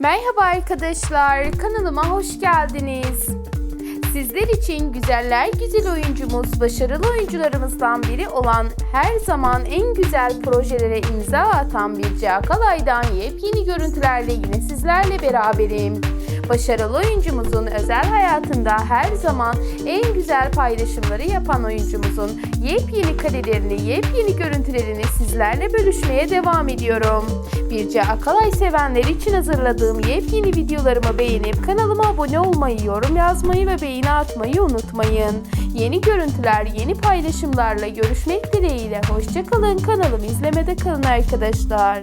Merhaba arkadaşlar, kanalıma hoş geldiniz. Sizler için güzeller güzel oyuncumuz, başarılı oyuncularımızdan biri olan her zaman en güzel projelere imza atan bir Cakalay'dan yepyeni görüntülerle yine sizlerle beraberim. Başarılı oyuncumuzun özel hayatında her zaman en güzel paylaşımları yapan oyuncumuzun yepyeni karelerini, yepyeni görüntülerini sizlerle bölüşmeye devam ediyorum. Birce Akalay sevenler için hazırladığım yepyeni videolarımı beğenip kanalıma abone olmayı, yorum yazmayı ve beğeni atmayı unutmayın. Yeni görüntüler, yeni paylaşımlarla görüşmek dileğiyle. Hoşçakalın. Kanalımı izlemede kalın arkadaşlar.